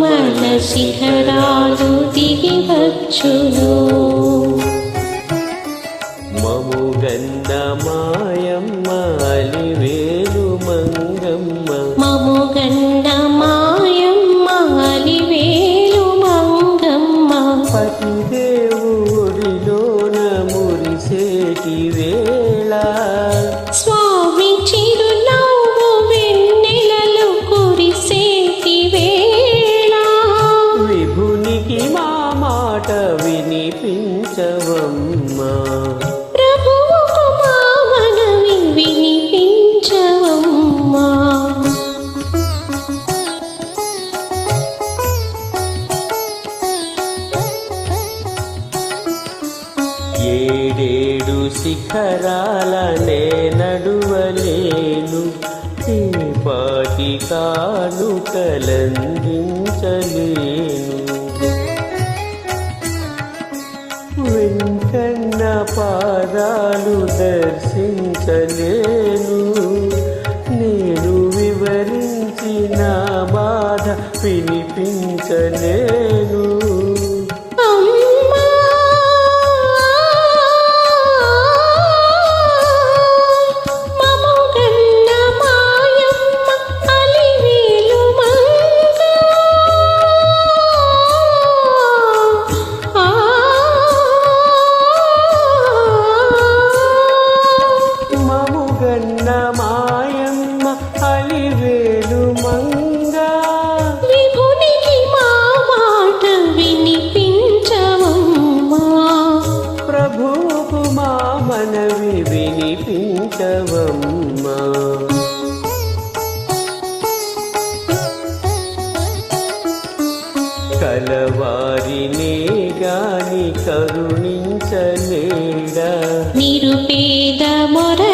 మన శిఖరాలు దిగి వచ్చును మము గన్న మాయమ్మ వినిపించవమ్మా. ప్రభువుకు మా మనవి వినిపించవమ్మా. ఏడేడు శిఖరాలనే నడువలేను ఏ పాటి కాను కలందించలేను పాదాలు దర్శించలేను. నేను వివరించిన బాధ వినిపించలేను మాయమ్మ అలివేలు మంగా. విభునికి మా మాట వినిపించవమ్మా. ప్రభువుకు మా మనవి వినిపించవమ్మా. కలవారినే గాని కరుణించలేడా? నిరుపేద మొరలేవి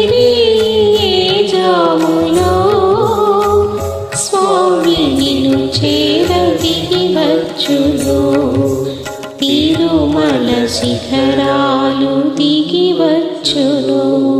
శిఖరాలు దిగి వచ్చును.